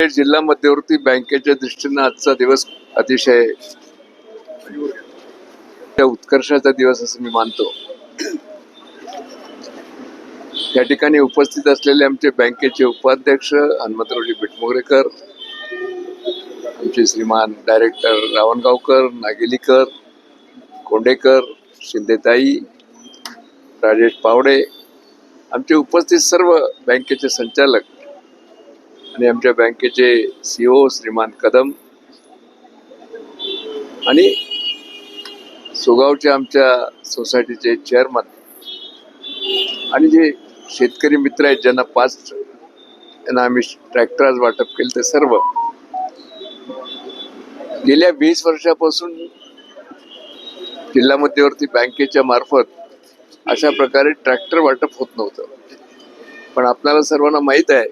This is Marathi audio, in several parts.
जिल्हा मध्यवर्ती बँकेच्या दृष्टीनं आजचा दिवस अतिशय त्या उत्कर्षाचा दिवस असं मी मानतो. या ठिकाणी उपस्थित असलेले आमचे बँकेचे उपाध्यक्ष हनुमंतरावजी बिटमोगरेकर आमचे श्रीमान डायरेक्टर रावणगावकर नागेलीकर कोंडेकर शिंदेताई राजेश पावडे आमचे उपस्थित सर्व बँकेचे संचालक आणि आमच्या बँकेचे सीओ श्रीमान कदम आणि सुगावच्या आमच्या सोसायटीचे चेअरमन आणि जे शेतकरी मित्र आहेत ज्यांना पाच यांना आम्ही ट्रॅक्टर आज वाटप केले ते सर्व. गेल्या वीस वर्षापासून जिल्हा मध्यवर्ती बँकेच्या मार्फत अशा प्रकारे ट्रॅक्टर वाटप होत नव्हतं. पण आपल्याला सर्वांना माहीत आहे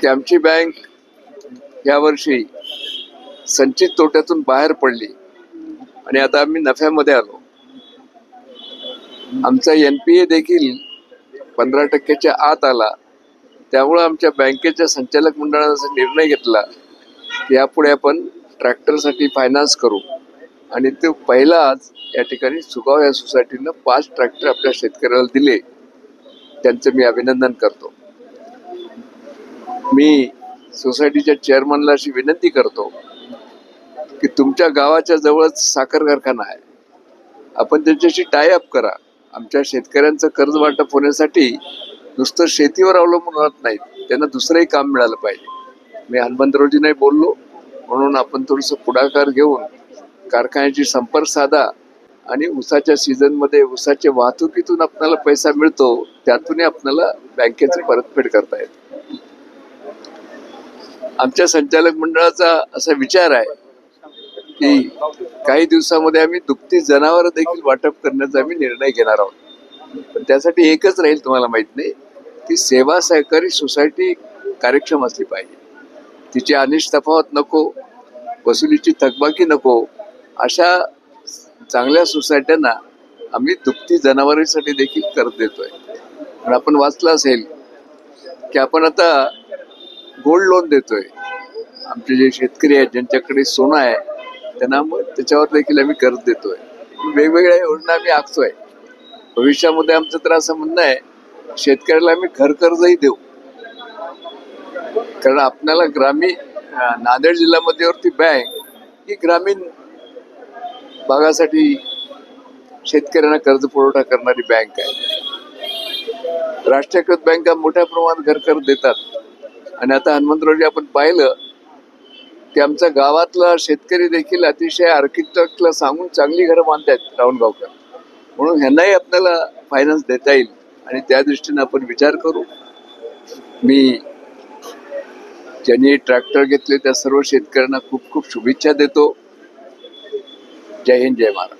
की आमची बँक यावर्षी संचित तोट्यातून बाहेर पडली. आणि आता आम्ही नफ्यामध्ये आलो. आमचा एन पी ए देखील पंधरा टक्क्याच्या आत आला. त्यामुळं आमच्या बँकेच्या संचालक मंडळानं असा निर्णय घेतला की यापुढे आपण ट्रॅक्टरसाठी फायनान्स करू. आणि तो पहिलाच या ठिकाणी सुगाव या सोसायटीनं पाच ट्रॅक्टर आपल्या शेतकऱ्याला दिले. त्यांचं मी अभिनंदन करतो. मी सोसायटीच्या चेअरमनला अशी विनंती करतो की तुमच्या गावाच्या जवळच साखर कारखाना आहे. आपण त्यांच्याशी टाय अप करा. आमच्या शेतकऱ्यांचं कर्ज वाटप होण्यासाठी नुसतं शेतीवर अवलंबून होत नाहीत. त्यांना दुसरंही काम मिळालं पाहिजे. मी हनुमंतरावजी नाही बोललो. म्हणून आपण थोडंसं पुढाकार घेऊन कारखान्याची संपर्क साधा आणि ऊसाच्या सीझनमध्ये उसाच्या वाहतुकीतून आपल्याला पैसा मिळतो त्यातूनही आपल्याला बँकेची परतफेड करता येते आमच्या संचालक मंडळाचा असा विचार आहे की काही दिवसामध्ये आम्ही दुभती जनावर देखील वाटप करण्याचा आम्ही निर्णय घेणार आहोत. पण त्यासाठी एकच राहील तुम्हाला माहीत नाही की सेवा सहकारी सोसायटी कार्यक्षम असली पाहिजे. तिची अनिश तफावत नको वसुलीची थकबाकी नको अशा चांगल्या सोसायट्यांना आम्ही दुभती जनावरांसाठी देखील कर देतोय. पण आपण वाचलं असेल की आपण आता गोल्ड लोन देतोय. आमचे जे शेतकरी आहेत ज्यांच्याकडे सोनं आहे त्यांना मग त्याच्यावर देखील आम्ही कर्ज देतोय. वेगवेगळ्या योजना आम्ही आखतोय. भविष्यामध्ये आमचं तर असं म्हणणं आहे शेतकऱ्याला आम्ही घर कर्जही देऊ. कारण आपल्याला ग्रामीण नांदेड जिल्हा मध्यवर्ती बँक ही ग्रामीण भागासाठी शेतकऱ्यांना कर्ज पुरवठा करणारी बँक आहे. राष्ट्रीयकृत बँका मोठ्या प्रमाणात घर कर्ज देतात. आणि आता हनुमंतरावजी आपण पाहिलं की आमच्या गावातला शेतकरी देखील अतिशय आर्किटेक्टला सांगून चांगली घरं बांधतायत रावणगावकर म्हणून ह्यांनाही आपल्याला फायनान्स देता येईल आणि त्या दृष्टीने आपण विचार करू. मी ज्यांनी ट्रॅक्टर घेतले त्या सर्व शेतकऱ्यांना खूप खूप शुभेच्छा देतो. जय हिंद जय महाराज